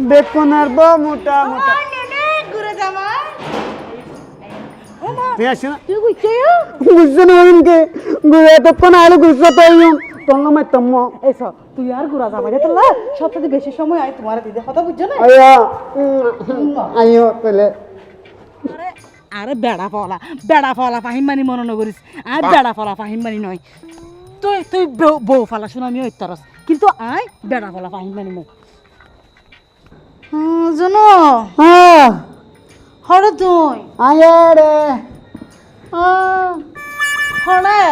বেকনের বউ মোটা মোটা। আলো তম্ম এসো তুই আর রে বেশি সময় আয় তোমার দিদি। কথা বুঝছ না? আয়া আইও তাহলে আরে আরে বেড়া ফলা বেড়া ফলা ফাহিম মানি মনে আর বেড়া ফলা ফাহিম মানি নয়। তুই তুই বউ- বউ ফালা শুনো আমি ওইতরস কিন্তু আয় বেড়া ফলা ফাহিম মানি নয় জানো। হ্যাঁ। হরে তুই আয়া রে। হরে।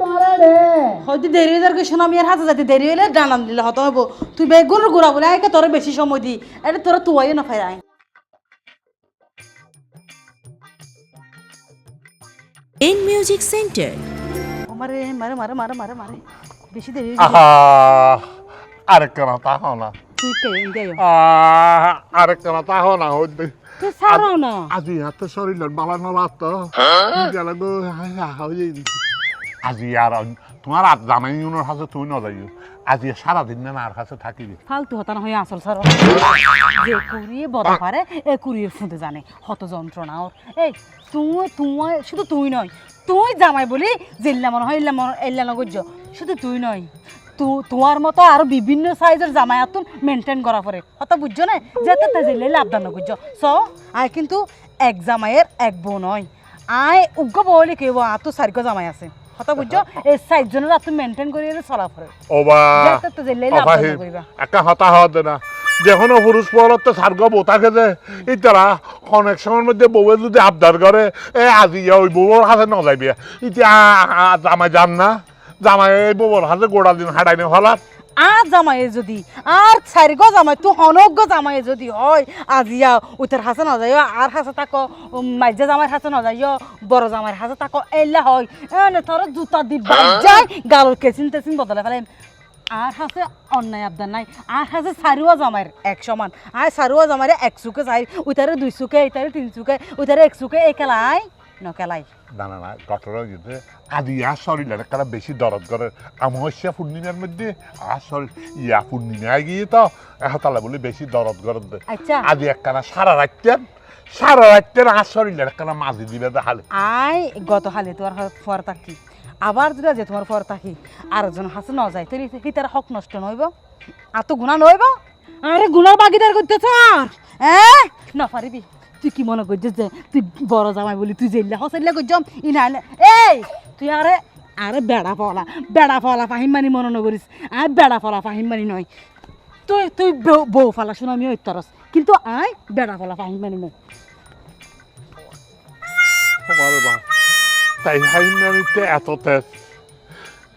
তোরে হয়তো দেরি হয়ে আমি আর হাতে যাতে দেরি হলে জানাম দিলে হতো হব তুই বেগুন ঘুরা বলে আয় তোর বেশি সময় দি। এটা তোরা তুয়াই না আয়। In Music Center. মারে মারে মারে মারে মারে মারে। বেশি দেরি হয়ে আহা। আরেকখানা তাহ না তুই আরেকখানা তাহ না তুই না আজি হাতে শরীরের গেল আজি আর তোমার আর জামাই হাতে তুমি ন যাইও আজি সারাদিন না আর কাছে থাকিবি ফালতু হতা না হয়ে আসল সার যে কুড়িয়ে বদা পারে এ কুড়িয়ে ফুঁতে জানে হত যন্ত্রণা ওর এই তুই তুই শুধু তুই নয় তুই জামাই বলি জিল্লা মনে হয় ইল্লা মনে এল্লা নগর্য শুধু তুই নয় তোমার মতো আরও বিভিন্ন সাইজের জামাই আতুন মেনটেন করা পরে। হত বুঝছ না? যেতে তে জিল্লে লাভদান নগর্য স আয় কিন্তু এক জামাইয়ের এক বউ নয়। আয় উগ্র বউলি কেব আতো সারিক জামাই আছে। বুঝছ? এই মেনটেন চলা পরে। ওবা যেতে তে জিল্লে লাভদান করিবা। একা হতা হওয়া না যেখন পুরুষ পরতে সার্গ বোতাকে যে। ইতারা অনেক সময়ের মধ্যে বউয়ে যদি আবদার করে এ আজি ওই বউর হাতে ন যাইবে ইতিয়া জামাই যান না। জামাই বউর হাতে গোড়া দিন হাঁটাই নে আর জামাইয়ে যদি আর চারি গো জামাই তো অনজ্ঞ জামাইয়ে যদি হয় আজিয়া উতের হাসে না যাইও আর হাসে তাকো মাইজা জামাইয়ের হাসে না যাইও বড় জামাইয়ের হাসে তাকো এলা হয়। এনে তোর জুতা দি যায় গালর কেচিন টেচিন বদলে ফেলে। আর হাসে অন্যায় আবদার নাই। আর হাসে সারুয়া জামাইয়ের এক সমান। আর সারুয়া জামাইয়ের এক চুকে চাই উতারে দুই চুকে ইতারে তিন চুকে উতারে এক চুকে এই খেলাই নকেলাই না না না ঘটনা কিন্তু আদি আর শরীরের একটা বেশি দরদ করে। অমাবস্যা পূর্ণিমার মধ্যে আর শরীর ইয়া পূর্ণিমায় গিয়ে তো এহতালে বলে বেশি দরদ করে দে। আচ্ছা। আদি একখানা সারা রাখতেন সারা রাখতেন আর শরীরের একখানা মাঝি দিবে দেখালে আই গত হালে তোমার ফর থাকি। আবার যদি যে তোমার ফর থাকি আর একজন হাসে ন যায় তুই তার হক নষ্ট নইব? আর তো গুণা নইব? আরে গুণার বাগিদার করতে চার হ্যাঁ? না পারিবি। তুই কি মনে করছিস যে তুই বড় জামাই বলি, তুই জেল্লা হসাইলে করছম ই না এই, তুই আরে আরে বেড়া পলা বেড়া পলা ফাহিম মানি মনে নকরিস আর বেড়া পলা ফাহিম মানি নয়। তুই তুই বউ- ফালা শুনো আমি ওইতরস কিন্তু আয়, বেড়া পলা ফাহিম মানি নয় তাই হাই নামিতে এত তেজ।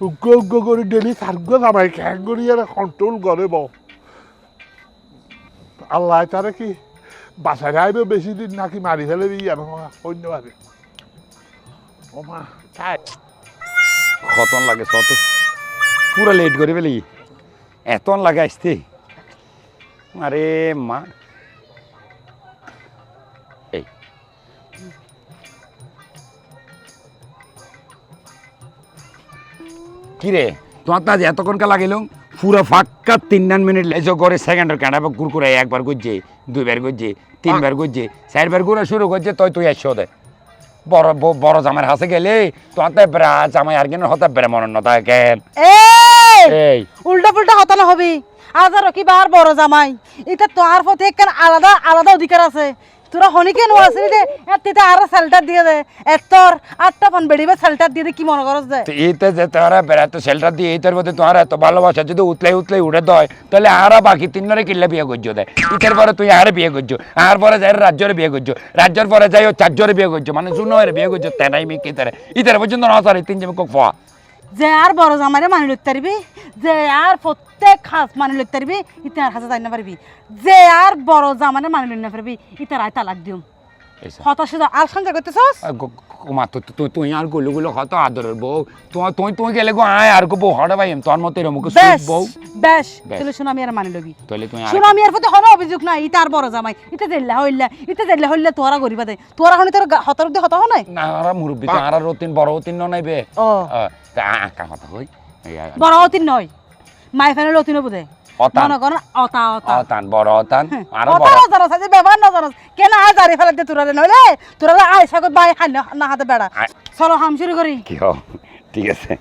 উগ্র উগ্র করে ডেলি সার্গ জামাই খ্যাং করি আর কন্ট্রোল করে বউ আল্লাহ তারা কি আইবে বেশি দিন, নাকি মারি ফেলে দিয়ে অন্যভাবে ও মা তাই কতন লাগে কত পুরা লেট করে ফেলি। এতন লাগে আসতে। আরে মা। কিরে, তোমার তো আজ এতক্ষণকে লাগিল পুরো ফাঁকা তিন নান মিনিট লেজো করে সেকেন্ডের কাঁটা কুরকুরে একবার করছে দুইবার করছে তিনবার করছে চারবার করে শুরু করছে তুই তুই আসছো দে। বড় বড় জামার হাসে গেলে তো বেড়া জামাই আর কেন হতে বেড়ে মনে নতা কেন এই! উল্টা পুল্টা হতানো হবি। আজার কি বার বড় জামাই। এটা তোর প্রতি একখান আলাদা আলাদা অধিকার আছে। তোরা হনি কেন আছে যে, এতে আরও সেল্টার দিয়ে দে। এতর আটটা পান বেড়িবে সেল্টার দিয়ে দে, কি মনে করস দে এইতে যে তোরা বেড়াত শেল্টার দিয়ে এইটার মধ্যে তোমার এত ভালোবাসা, যদি উতলাই উতলাই উঠে দেয়, তাহলে আরও বাকি তিনজনে কিনলে বিয়ে করছ দে। ইটার পরে তুই আরে বিয়ে করছ, আর পরে যাই রাজ্যরে বিয়ে করছ, রাজ্যের পরে যাই ও চারজরে বিয়ে করছ মানে শুনো এর বিয়ে করছ, তেনাই মি কি তারে ইটার পর্যন্ত না সারি তিন জমি কোক ফা যে আর বড় জামাইরে মানি লইতে পারবি, যে আর প্রত্যেক হাস মানি লইতে পারবি ইতে আর খাসে যাই পারবি। যে আর বড় জামাইরে মানি লইতে পারবি ইতে আর তালাক দিম হতাশ আর সঞ্জয় করতেছস? মা তো তুই তুই আরগুলো গুলো কত আদরের বউ। তোমার তুই তুই গেলে গো আয় আর গো বউ হড়ে ভাই তোর মতো এরকম বেশ বউ। বেশ। বেশ। তাহলে শোনো আমি আর মানি লবি। তাহলে তুই আর শোনো আমি এর প্রতি হনো অভিযোগ নাই। ইটা আর বড় জামাই। ইটা জেল্লা হইলা ইটা জেল্লা হইলা তোরা গরিবা দে তোরা হনি তোর হতার দিয়ে হতা হনাই না আর মুরব্বী তো আর রতিন বড় রতিন নাইবে ও। তা কথা হই। বড় অতি নয়। মাই ফেলে লতিনো বুঝে অতান। করেন অতা অতা। অতান বড় অতান আরও অতা বড়। নজর আছে ব্যবহার নজর আছে। কেন আয় দাঁড়ি ফেলাতে তোরালে নইলে। তোরালে আয় সাগত বাই হাই না হাতে বেড়া। চলো হাম শুরু করি কি হো ঠিক আছে।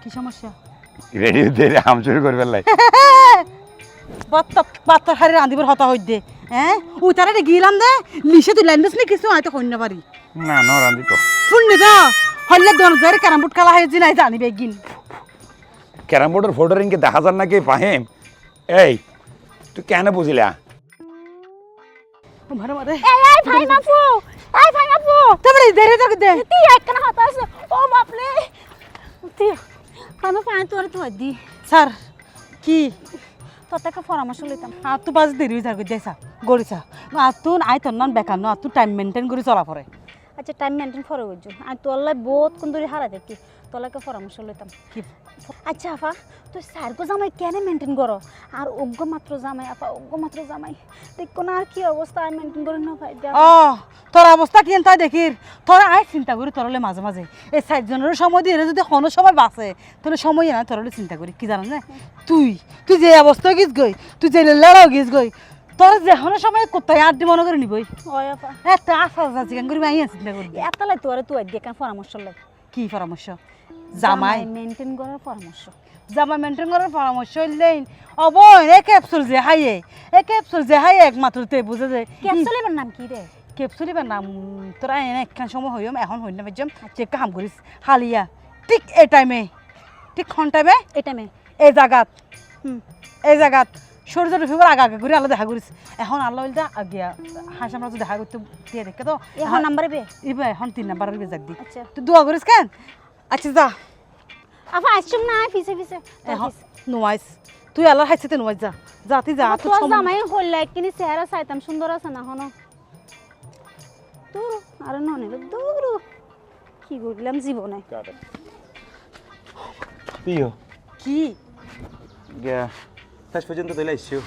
কি সমস্যা? রেডি হতে হাম শুরু করবে লাই বাত্তা বাত্তার হারে রাঁধিবার হতা হই দে। হ্যাঁ ওই তারা গিলাম দে। লিসে তুই লাইন নি কিছু? আয় তো পারি না নরান্দি তো শুননি তো হল্লে দন জের ক্যারাম বোর্ড খেলা হয়েছে নাই জানি বেগিন ক্যারাম বোর্ডের ফটো রিংকে দেখা যান নাকি পাহেম? এই তুই কেন বুঝিলা? মারে মারে। এই এই ভাই বাপু এই ভাই বাপু তারপরে দেরে তো দে। তুই একখানা হাত আছে। ও বাপরে। তুই আমি পাই তোর তো দি। স্যার কি? তোর থেকে পরামর্শ লইতাম। আর তু পাঁচ দেরি যাইছা গড়িছা আর তু আই তোর নান বেকার না তুই টাইম মেনটেন করে চলা পরে। আচ্ছা টাইম মেনটেন করে বুঝছ। আর তোর লাই বহুত কোন হারা দেখি। তোর লাগে পরামর্শ লইতাম। কি? আচ্ছা আফা তুই সারগো জামাই কেন মেনটেন করো? আর অজ্ঞ মাত্র জামাই আপা অজ্ঞ মাত্র জামাই। দেখো না আর কি অবস্থা আমি মেনটেন করে না ভাই। ও তোর অবস্থা কি তাই দেখির? তোর আয় চিন্তা করি তোরলে মাঝে মাঝে। এই চারজনের সময় দিয়ে যদি কোনো সময় বাঁচে তাহলে সময় না তোরলে চিন্তা করি। কি জানো না? তুই তুই যে অবস্থা গিস গই তুই যে লেলাও গিস গই তোর যে কোনো সময় কোথায় আড্ডি মনে করে নিবই আপা। এত আশা আশা চিকেন করি আই চিন্তা করি। এতলাই তোর তুই দিয়ে কেন পরামর্শ লাই। কি পরামর্শ? জামাই। মেনটেন করার পরামর্শ। জামাই মেনটেন করার পরামর্শ হইলেন অবয় এ ক্যাপসুল যে হাইয়ে। এ ক্যাপসুল যে হাইয়ে একমাত্র তে বুঝে যে ক্যাপসুল এবার নাম কি রে? ক্যাপসুল এবার নাম তোরা এনে একখান সময় হইম এখন হইনা পাইছম যে কাম করিস হালিয়া ঠিক এই টাইমে ঠিক খন টাইমে এটা মে এই জায়গাত হুম। এই জায়গাত সূর্য ডুবিবার আগে আগে করে আলো দেখা করিস। এখন আল্লাহ বলতে আগিয়া হাঁস আমরা তো দেখা করতে দিয়ে দেখে তো এখন নাম্বারে ইবে এখন তিন নাম্বারের বেজাক দি তুই দোয়া করিস কেন? আচ্ছা যা। আপা আসছুম না ফিসে ফিসে নোয়াইস তুই আল্লাহর হাইসাতে নোয়াইস যা। যা তুই যা তোর জামাই হল একখিনি চেহারা চাইতাম সুন্দর আছে না হনো? দূর আরে ননিল দূর। কি করলাম জীবনে? প্রিয় কি? গিয়া শেষ পর্যন্ত তৈলে আসছো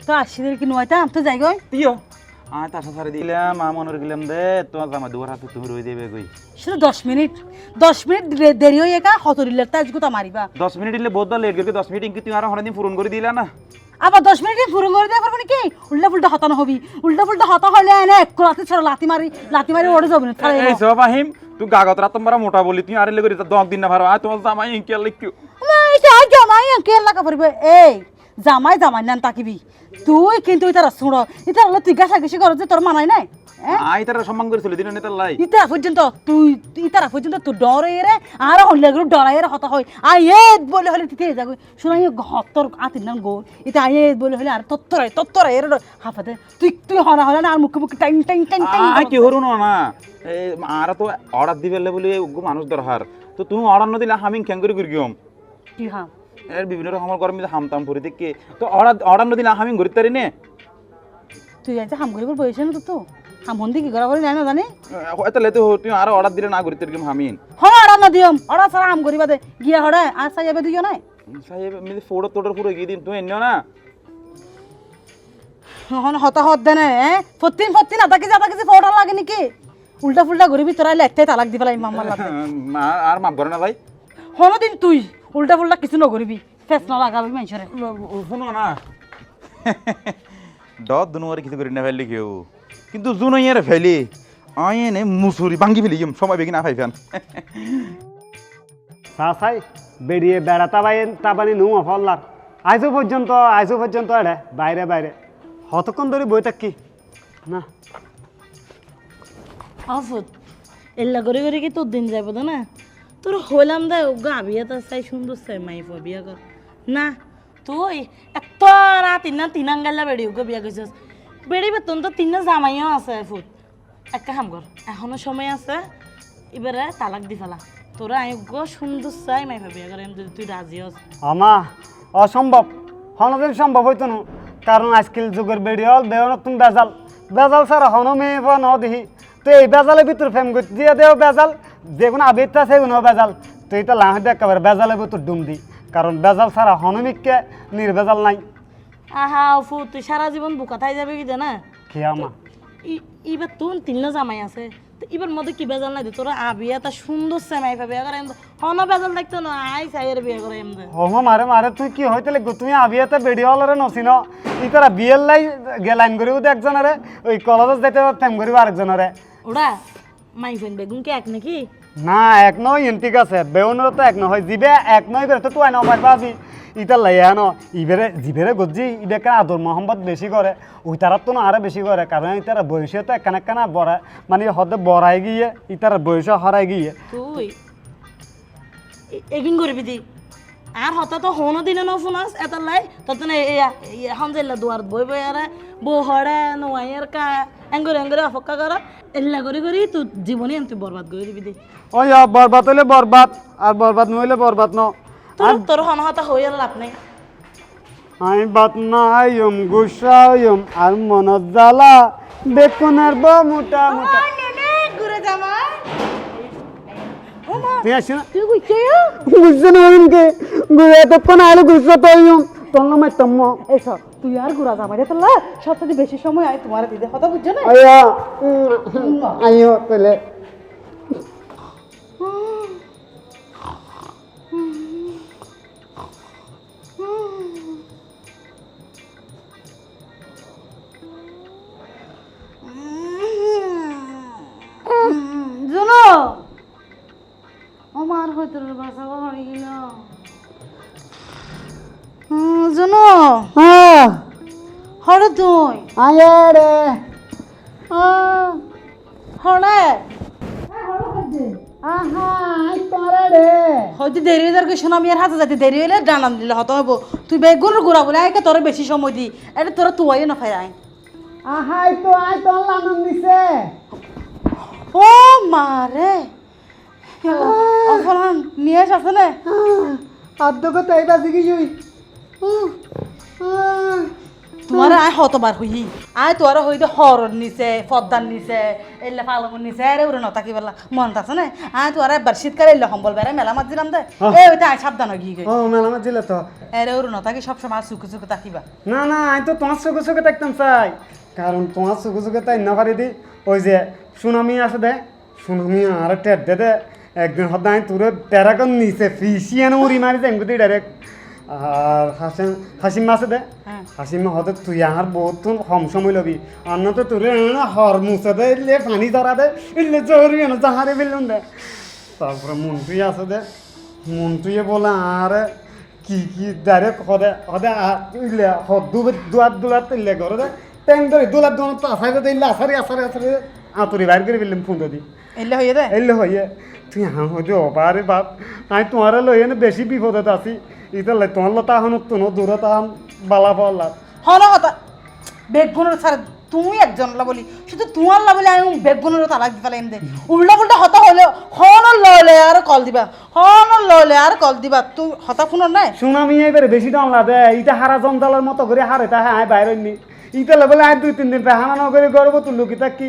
তো কি নোয়াইতাম তো যাই গই প্রিয় আয় দিলাম গেলাম দে তোমার জামা দুয়ার হাতে তুমি রয়ে দেবে কই? শুধু দশ মিনিট। দশ মিনিট দে- দেরি হয়ে একা হতরিল্লার তাজ গুতা মারিবা। দশ মিনিট দিলে বহুত লেট করে দশ মিনিট কি তুমি আর হরাদিন পূরণ করে দিলা না। আবার দশ মিনিটে ফুরুন করে দেওয়া পারব নাকি? উল্টা ফুলটা হতানো হবি। উল্টা ফুলটা হতা হলে এনে এক রাতে ছাড়া লাতি মারি লাতি মারি ওড়ে যাবে না তাহলে এই সব আহিম তুই গাগত রাত তোমরা মোটা বলি তুই আর লেগে দশ দিন না ভালো আয় তোমার জামাই ইনকে লিখিও জামাই কে লাগা পারবে এই জামাই জামাই নান তাকিবি। তুই কিন্তু ইতারা শুন ইতারা হলো তুই গাছা গেছি করো যে তোর মানাই নাই আয় তারা সম্মান করে চলে দিন নেতার লাই। ইতারা পর্যন্ত তুই ইতারা পর্যন্ত তুই ডরে রে আর হলে গুলো ডরাই রে হতা হয় আই এ বলে হলে তিতে যাগো। শুনাই হত্তর আতির নাম গো। ইতা আই এ বলে হলে আর তত্তরাই তত্তরাই এর হাফাতে তুই তুই হনা হলে না আর মুখে মুখে টাইম টাইম টাইম আয় কি হরু না এই আর তো অর্ডার বলে মানুষ দরকার তো তুমি অর্ডার নদিলে আমি কেন করে করি গিয়ম। কি এর বিভিন্ন রকমের গরম হামতাম পরি দেখে। তো অর্ডার অর্ডার নদিলে আমি ঘুরতে পারি নে? তুই আজ হাম করিবার বয়স না তো হাম হন্দি কি করে নাই না জানি? এত লেতে তুই আর অর্ডার দিলে না ঘুরতে পারি হামিন হড়া অড়া না দিয়ম অড়া সারা হাম করিবা দে গিয়া হড়া আর সাই যাবে দুইও নাই? সাহেব আমি ফোড়ো তোড়র পুরো গিয়ে দিন তুই এনে না? হন হতা হত দেনে না হ্যাঁ ফতিন ফতিন আদা কেজি আদা কেজি ফোটা লাগে নাকি? উল্টা ফুলটা ঘুরিবি তোরা লেখতে তালাক দিবা লাগে মাম্মার লাগে আর মাপ করে না ভাই? হনো দিন তুই। উল্টা পুল্টা কিছু নকরিবি ফেস না লাগাবি মানুষরে শুনো না। দত দুনুয়ারে কিছু করি না ফেললি কেউ কিন্তু জুনাইয়ারে ফেলি। আয় এনে মুসুরি ভাঙ্গি ফেলি গেম সময় বেগি না ফাইফান চাচাই বেরিয়ে বেড়াতা বাই তাবানি নু ফল্লার আইজো পর্যন্ত আইজো পর্যন্ত এড়ে বাইরে বাইরে হতক্ষণ ধরে বই থাকি। না। আফত এল্লা করে করে কি তোর দিন যাব তো না তোর হইলাম দা গা, বিয়া তো চাই সুন্দর চাই, মাই বিয়া কর। না, তুই, এত রাতি না তিন আঙ্গাল্লা বেড়ি গো, বিয়া করছিস বেড়ি বেতন তো তিন জামাইও আছে ফুট। একটা কাম কর, এখনও সময় আছে, এবারে তালাক দি ফেলা। তোরা আই গো, সুন্দর চাই, মাই বিয়া করে যদি তুই রাজি হস। আমা, অসম্ভব হনদিন সম্ভব হইতো না। কারণ আজকাল যুগের বেড়ি হল, দেহ নতুন বেজাল। বেজাল ছাড়া হন মেয়ে ন দেখি তো এই বেজালের ভিতর ফেম করতে দিয়ে দেও, বেজাল। যে কোনো আবেদটা সেগুলো বেজাল তো এটা লাহে দিয়ে একেবারে বেজালের ভিতর ডুম দি কারণ বেজাল ছাড়া হনমিককে নির্বেজাল নাই। আহা ফু তুই সারা জীবন বুকা থাই যাবে কি দে না কি আমা ই- এবার তোর তিন জামাই আছে তো এবার মধ্যে কি বেজাল নাই দে? তোরা আবিয়া তা সুন্দর সে মাইফা বিয়া করে হন বেজাল দেখতো না আই সাইয়ের বিয়া করে এমনি হমো মারে মারে তুই কি হইতে লাগবো? তুমি আবিয়াতে বেডিও হলরে নছিন ই তারা বিয়ের লাই গেলাইন করিব তো একজনের ওই কলেজত যাইতে প্রেম করিব আরেকজনের। ওরা মাইফেন বেগুন কি এক নাকি? না, এক নয় ইন আছে। বেউনের তো এক নহয় জিবে এক নয় করে তো তুই না পারবা আজি ইতার লাই আনো। ইবেরে জিবেরে গজ্জি ইবেকে আদর মোহাম্মদ বেশি করে ওই তারা তো না আরও বেশি করে কারণ ইতারা বয়সে তো একখানা একখানা বড়া মানে হদে বড়াই গিয়ে ইতার বয়সে হরাই গিয়ে। তুই এগিন করবি দি। আর হতা তো হনো দিনে ন ফোনাস এটা লাই তত না এখন যে দুয়ার বই বই আরে বউ হড়ে নোয়াইয়ের কা এঙ্গরে এঙ্গরে অপেক্ষা কর। এল্লা করে করি তুই জীবনে এমনি বরবাদ করে দিবি দি। ওই আ, বরবাদ হইলে বরবাদ আর বরবাদ নইলে বরবাদ ন। তোর তোর হন হতা হই আর লাভ নেই। আমি বাত নাইম গুসাইম আর মনত জ্বালা বেকনের ব মোটা মোটা এতক্ষণ আলো গুছো তৈম তন্ন মাইতাম এই সব তুই আর গুড়া জামাই রে তোলা। সবথেকে বেশি সময় আয় তোমার দিদি কথা বুঝছ না? আয়া আইও তাহলে রে রে। হয়তো দেরি হয়ে যাবে শোনা আমি আর হাতে যাতে দেরি হলে ডানান দিলে হতো হব। তুই বেগুন গুড়া বলে আইকে তোর বেশি সময় দি। এটা তোরা তুয়াই না ফাই আই আহা আই তো আই তোর লানন দিছে ও মারে অফলান নিয়ে আস না আদ্য কথা এই বাজি কি তোমার আয় হতবার হই আয় তোর হই দে হরর নিছে পদ্মার নিছে এলে পালঙর নিছে আরে উড়ে নতা কি বলা মন আছে না? আয় তোর একবার শীতকালে এলে সম্বল বেড়ে মেলা মাছ দিলাম দে এ ওইটা আয় সাবধান গিয়ে ও মেলামাত দিলে তো। এরে উড়ে নতা কি সবসময় সুখে সুখে তাকিবা? না না আমি তো তোমার চোখে চোখে দেখতাম চাই। কারণ তোমার চোখে চোখে তাই না পারি দি। ওই যে সুনামি আছে দে সুনামি আর টেট দে দে। একদিন আমি তোরে টেরাকন নিচে ফিসিয়ানো উড়ি মারি গুদি ডাইরেক্ট আর হাসিম হাসিম আছে দে। হ্যাঁ। হাসিম হতে তুই আর বহুত কম সময় লবি। অন্য তো তোরে হর মুছে দে ইলে পানি ধরা দে ইলে জরুরি না জাহারে বিলুন দে। তারপরে মন্ত্রী আছে দে। মন্ত্রীয়ে বলে আর কি কি ডাইরেক্ট হদে হদে ইলে হদু দুয়ার দুলার তিলে ঘরে দে। টাইম ধরে দুলার দুলার তো আসারে দে ইলে আসারে আসারে আসারে আতুরি বাইর করে ফেললাম ফোন দি এলে হইয়ে দে? এলে হইয়ে। তুই হা হইতে অপারে বাপ। আমি তোমার লইয়ে বেশি বিপদত আছি। ইতা লাই তোমার লতা হন তো দূরে তাহান বালা পাওয়া হন হতা বেগুনের ছাড়া তুই একজন লা বলি শুধু তোমার লা বলি আমি বেগুনের তালাক দিতে লাইম দে। উল্টা পুল্টা হতা হলে হন ললে আর কল দিবা হন ললে আর কল দিবা তুই হতা ফোন নাই? সুনামি এবারে বেশি দাম লাদে ইটা হারা জঞ্জালের মতো করে হারে তা হ্যাঁ বাইরে নি। ইটা লেবেলে আয় দুই তিন দিন পেহানা ন করে গর্ব তুললু কি তা কি?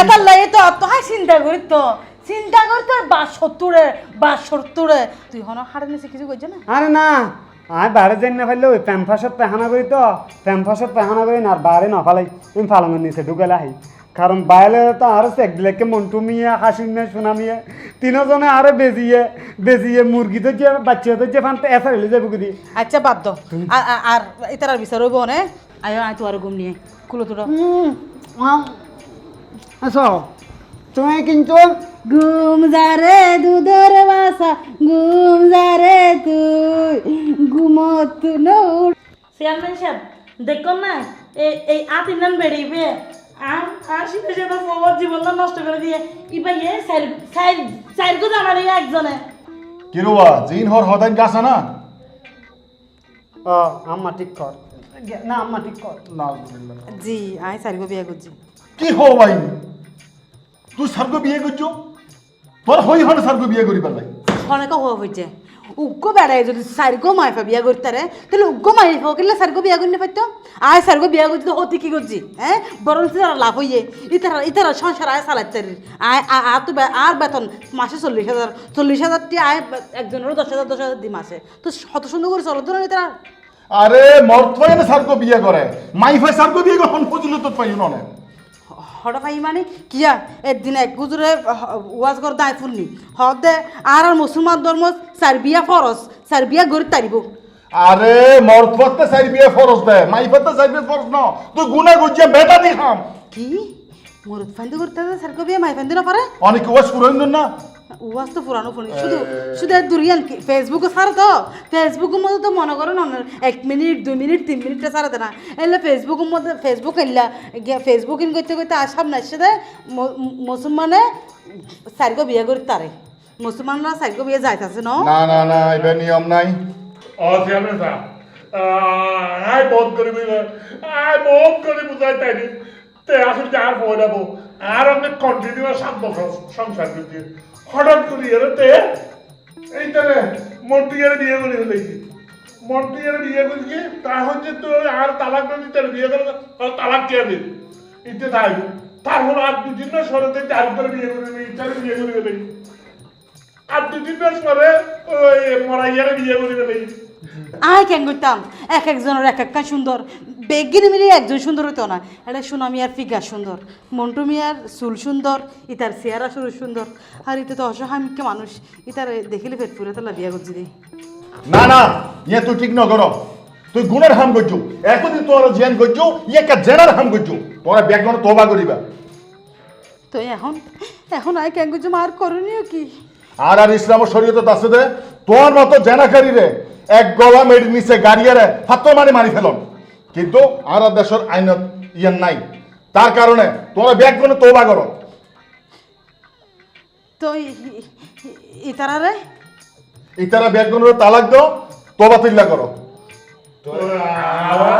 এটা লাগে তো তো হাই চিন্তা করি তো চিন্তা করি তো বা সত্তরে বা সত্তরে তুই হন হারে নিছে কিছু কইছ না? আরে না আয় বাইরে যাই না ফেললে ওই প্যাম্পাসত পেহানা করি তো প্যাম্পাসত পেহানা করি না আর বাইরে না ফালাই তুমি ফালাঙ্গের নিচে ঢুকেলে আহি কারণ বাইরে তো আরও চেকদিলেকে মন্টু মিয়ে হাসি মিয়ে সোনা মিয়ে তিনজনে আরও বেজিয়ে বেজিয়ে মুরগি তো যে বাচ্চা তো যে ফান এসা হইলে যাব কি আচ্ছা বাদ দাও আর ইতার বিচার হইব নে? আয় আয় তো আর ঘুম নিয়ে। কুলো তোরা। আসো তুমি কিন্তু ঘুম যা রে দুধের বাসা ঘুম যা রে তুই। ঘুমত নৌড় চেয়ারম্যান সাহেব দেখুন না এই এই আট ইন্দান বেরিয়ে আর আর শীতে শীতে সবার জীবনটা নষ্ট করে দিয়ে ইবা ইয়ে সাইড সাইড সাইড গো জামার একজনে। কিরুয়া জিন হর হদাইন গাছ না? আম্মা ঠিক কর। না আম্মা ঠিক কর। জি আয় সারিগো বিয়া করছি। কি হো ভাই? তুই সার্গ বিয়ে করছ তোর হই হন সার্গ বিয়ে করি পারলাই অনেক হওয়া হয়েছে উগ্র বেড়ায় যদি সারিগো মাইফা বিয়া করতে রে তাহলে উগ্র মাইফা কিনলে সারিগো বিয়া করতে পারতো আয় সারিগো বিয়া করছি তো হতে কি করছি হ্যাঁ বরং তারা লাভ হইয়ে ইতারা ইতারা সংসার আয় চালাচ্ছে আয় আর তো আর বেতন মাসে চল্লিশ হাজার চল্লিশ হাজারটি আয় একজনেরও দশ হাজার দশ হাজার দি মাসে তো কত সুন্দর করে চলো তো না তারা আরে মর্তমানে সার্গ বিয়ে করে মাইফাই সার্গ বিয়ে পর্যন্ত তো না আই মানে কিয়া একদিন এক গুজরে ওয়াজ কর দায় ফুলনি। হদে আর আর মুসলমান ধর্ম সার্বিয়া ফরস সার্বিয়া গড়ি তারিব আরে মর্দ ফতে সার বিয়া ফরস দে মাই ফতে সার বিয়া ফরস ন তুই গুনা গুজে বেটা নি হাম কি? মুরত ফান্দি করতে সার কবি মাই ফান্দি না পারে অনেক ওয়াজ পুরন না? ওয়াজ তো পুরানো ফোন। শুধু শুধু দুরিয়ান কি ফেসবুকে ছাড়ে তো। ফেসবুকের মধ্যে তো মনে করেন এক মিনিট দুই মিনিট তিন মিনিটটা ছাড়াতে না এলে ফেসবুকের মধ্যে ফেসবুক এলা ফেসবুক ইন করতে করতে আসাম না সেটা মুসলমানে সারিগো বিয়ে করি তারে। মুসলমানরা সারিগো বিয়ে যাইতেছে ন? না না না এবার নিয়ম নাই। যা। আই বহুত করি বুঝলে আই বহুত করি বুঝাই তাই তে আসলে যার বই আর আমি কন্টিনিউ সাত বছর সংসার করছি হঠাৎ করি এরতে এই তাহলে মন্টিয়ারে বিয়ে করে ফেলেছি। মন্টিয়ারে বিয়ে করিকে তা হচ্ছে তো আর তালাক না দিতে বিয়ে করে তালাক কে দিন ইতে তাই। তারপর আর দুদিন না সরতে চার করে বিয়ে করে ইচ্ছারে বিয়ে করে ফেলেছি। আর দুদিন না সরে ওই মরাইয়ারে বিয়ে করে ফেলেছি। আয় কেন করতাম? এক একজনের এক একটা সুন্দর। বেগিনে মিলে একজন সুন্দর হতো না। এটা সোনা মিয়ার ফিগার সুন্দর। মন্টু মিয়ার চুল সুন্দর ইতার চেহারা শুরু সুন্দর। আর ইতে তো অসহায় মুখ্য মানুষ। ইতার দেখিলে পেট পুরে তালা বিয়া করছি দে না না ইয়ে তুই ঠিক নগর তুই গুণের হাম করছু। একদিন তোর জিয়ান করছু ইয়ে কা জেনার হাম করছু। তোরা ব্যাকগ্রাউন্ড তোবা করিবা। তো এখন এখন আয় কেন করছি? আর করণীয় কি? আর আর ইসলাম শরীয়ত আছে দে তোর মতো জেনাকারী রে এক গলা মেড নিচে গাড়িয়ারে হাত মারি মারি ফেলন। কিন্তু আর দেশের আইন ইয়ার নাই। তার কারণে তোরা ব্যাগ করো। তো ইতারারে ইতারা ব্যাগ ব্যাকগ্রাউন্ড তালাক দাও তোবা তিল্লা করো। আবার